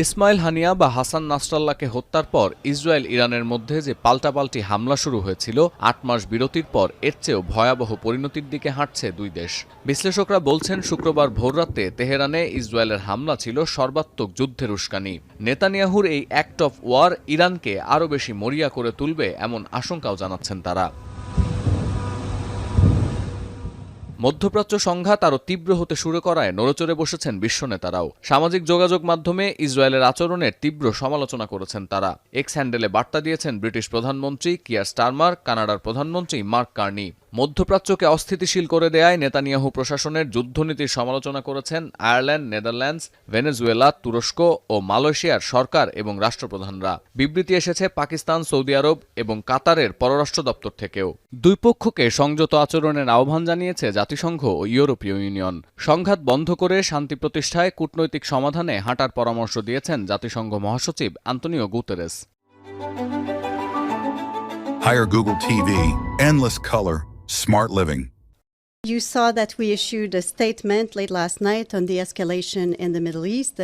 ইসমাইল হানিয়া বা হাসান নাসরাল্লাহকে হত্যার পর ইসরায়েল ইরানের মধ্যে যে পাল্টাপাল্টি হামলা শুরু হয়েছিল, আট মাস বিরতির পর এর চেয়েও ভয়াবহ পরিণতির দিকে হাঁটছে দুই দেশ। বিশ্লেষকরা বলছেন, শুক্রবার ভোররাতে তেহরানে ইসরায়েলের হামলা ছিল সর্বাত্মক যুদ্ধের উস্কানি। নেতানিয়াহুর এই অ্যাক্ট অফ ওয়ার ইরানকে আরও বেশি মরিয়া করে তুলবে এমন আশঙ্কাও জানাচ্ছেন তারা। মধ্যপ্রাচ্য সংঘাত আরও তীব্র হতে শুরু করায় নড়েচড়ে বসেছেন বিশ্ব নেতারাও। সামাজিক যোগাযোগ মাধ্যমে ইসরায়েলের আচরণের তীব্র সমালোচনা করেছেন তারা। এক্স হ্যান্ডেলে বার্তা দিয়েছেন ব্রিটিশ প্রধানমন্ত্রী কিয়ার স্টারমার, কানাডার প্রধানমন্ত্রী মার্ক কার্নি। মধ্যপ্রাচ্যকে অস্থিতিশীল করে দেয়ায় নেতানিয়াহু প্রশাসনের যুদ্ধনীতির সমালোচনা করেছেন আয়ারল্যান্ড নেদারল্যান্ডস ভেনেজুয়েলা তুরস্ক ও মালয়েশিয়ার সরকার এবং রাষ্ট্রপ্রধানরা। বিবৃতি এসেছে পাকিস্তান সৌদি আরব এবং কাতারের পররাষ্ট্র দপ্তর থেকেও। দুই পক্ষকে সংযত আচরণের আহ্বান জানিয়েছে জাতিসংঘ ও ইউরোপীয় ইউনিয়ন। সংঘাত বন্ধ করে শান্তি প্রতিষ্ঠায় কূটনৈতিক সমাধানে হাঁটার পরামর্শ দিয়েছেন জাতিসংঘ মহাসচিব Antonio Guterres. Hire Google TV, endless color, smart living. You saw that we issued a statement late last night on the escalation in the Middle East.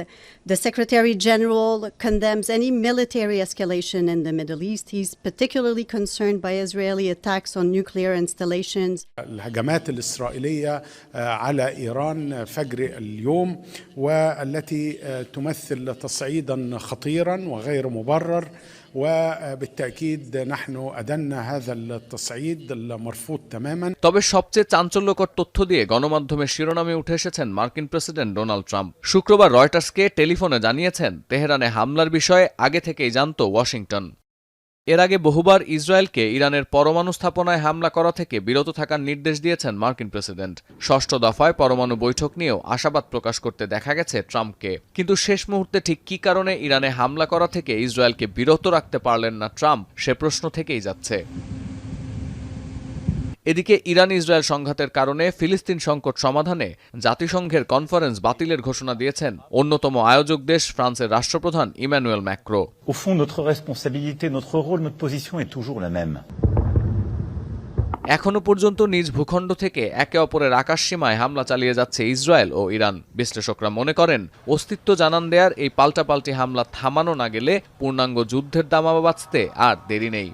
The Secretary General condemns any military escalation in the Middle East. He's particularly concerned by Israeli attacks on nuclear installations. الهجمات الإسرائيلية آه، على إيران فجر اليوم والتي آه، تمثل تصعيدا خطيرا وغير مبرر وبالتأكيد نحن أدنا هذا التصعيد المرفوض تماما তবে সবচেয়ে চাঞ্চল্যকর তথ্য দিয়ে গণমাধ্যমের শিরোনামে উঠে এসেছেন মার্কিন প্রেসিডেন্ট ডোনাল্ড ট্রাম্প। শুক্রবার রয়টার্সকে টেলিফোনে জানিয়েছেন, তেহরানে হামলার বিষয়ে আগে থেকেই জানত ওয়াশিংটন। এর আগে বহুবার ইসরায়েলকে ইরানের পরমাণু স্থাপনায় হামলা করা থেকে বিরত থাকার নির্দেশ দিয়েছেন মার্কিন প্রেসিডেন্ট। ষষ্ঠ দফায় পরমাণু বৈঠক নিয়েও আশাবাদ প্রকাশ করতে দেখা গেছে ট্রাম্পকে। কিন্তু শেষ মুহূর্তে ঠিক কী কারণে ইরানে হামলা করা থেকে ইসরায়েলকে বিরত রাখতে পারলেন না ট্রাম্প, সে প্রশ্ন থেকেই যাচ্ছে। এদিকে ইরান ইসরায়েল সংঘাতের কারণে ফিলিস্তিন সংকট সমাধানে জাতিসংঘের কনফারেন্স বাতিলের ঘোষণা দিয়েছেন অন্যতম আয়োজক দেশ ফ্রান্সের রাষ্ট্রপ্রধান ইম্যানুয়েল ম্যাক্রো. এখনও পর্যন্ত নিজ ভূখণ্ড থেকে একে অপরের আকাশসীমায় হামলা চালিয়ে যাচ্ছে ইসরায়েল ও ইরান। বিশ্লেষকরা মনে করেন অস্তিত্ব জানান দেয়ার এই পাল্টাপাল্টি হামলা থামানো না গেলে পূর্ণাঙ্গ যুদ্ধের দামামা বাঁচতে আর দেরি নেই।